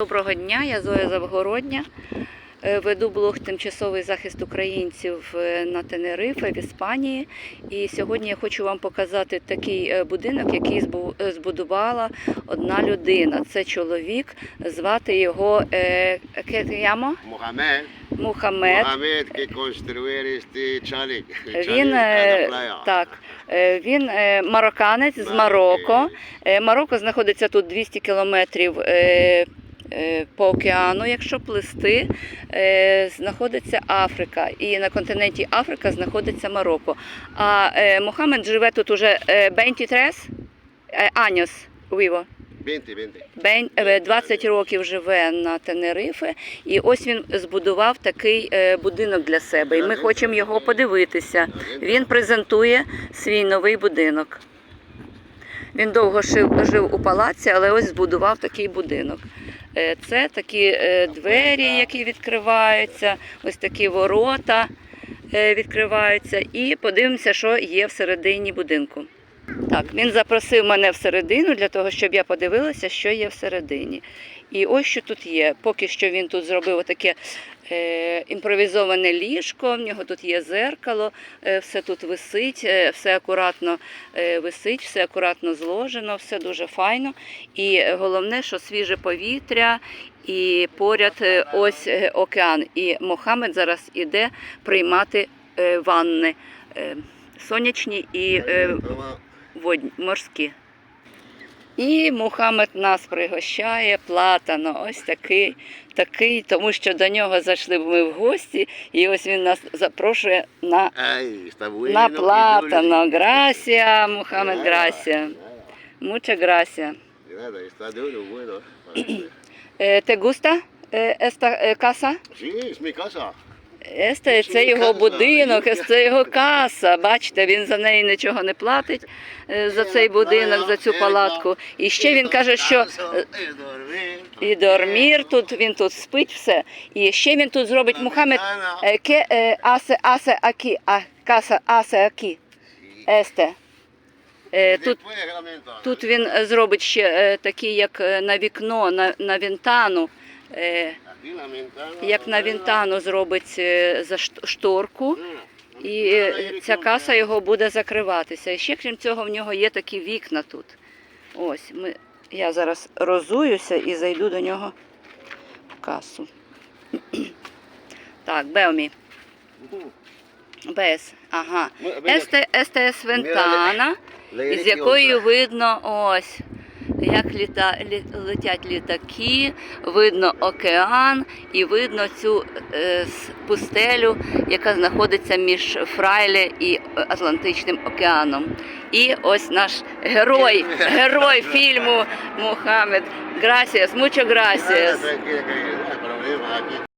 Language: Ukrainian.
Доброго дня, я Зоя Завгородня. Е, Веду блог Тимчасовий захист українців е, на Тенерифе в Іспанії. І сьогодні я хочу вам показати такий е, будинок, який збудувала одна людина. Це чоловік, звати його Кетямо que construir. Він так, він марокканець з Марокко. Марокко знаходиться тут 200 кілометрів по океану, якщо плисти, е, знаходиться Африка. І на континенті Африка знаходиться Марокко. А е, Мохамед живе тут уже е, 23 е, años vivo. 20, 20. Бен е, 20 років живе на Тенерифе, і ось він збудував такий е, будинок для себе. І ми хочемо його подивитися. Він презентує свій новий будинок. Він довго жив у палаці, але ось збудував такий будинок. Е, Це такі е, двері, які відкриваються, ось такі ворота е, відкриваються. І подивимося, що є всередині будинку. Так, він запросив мене всередину для того, щоб я подивилася, що є всередині. І ось що тут є. Поки що він тут зробив отаке е, імпровізоване ліжко, в нього тут є зеркало, е, все тут висить, е, все акуратно е, висить, все акуратно зложено, все дуже файно. І головне, що свіже повітря, і поряд е, ось е, океан. І Мохамед зараз іде приймати е, ванни е, сонячні і е. Водні, морські. І Мухаммед нас пригощає платано, ось такий, такий, тому що до нього зайшли ми в гості, і ось він нас запрошує на, на платано. Грасія, Мухаммед, грасія. Муча грасія. Е, Те густа е, еста е, каса? Sí, es mi casa. Есте, Це його будинок, це його каса. Бачите, він за неї нічого не платить е, за цей будинок, за цю палатку. І ще він каже, що е, і Дормір тут, він тут спить все. І ще він тут зробить Мухаммед е, ке асе асе акі, а каса асе акі. Есте. Тут, тут він зробить ще такий, як на вікно, на, на вінтану. Як на вінтану зробить е, за шторку. І е, ця каса його буде закриватися. І ще крім цього, в нього є такі вікна тут. Ось, ми, я зараз розуюся і зайду до нього в касу. Так, Беомі. Без. Ага. Естес вентана, із якої видно ось. Як літа, лі- летять літаки, видно океан і видно цю е, пустелю, яка знаходиться між Фрайле і е, Атлантичним океаном. І ось наш герой, герой фільму Мухаммед. Грасіас, мучо грасіас.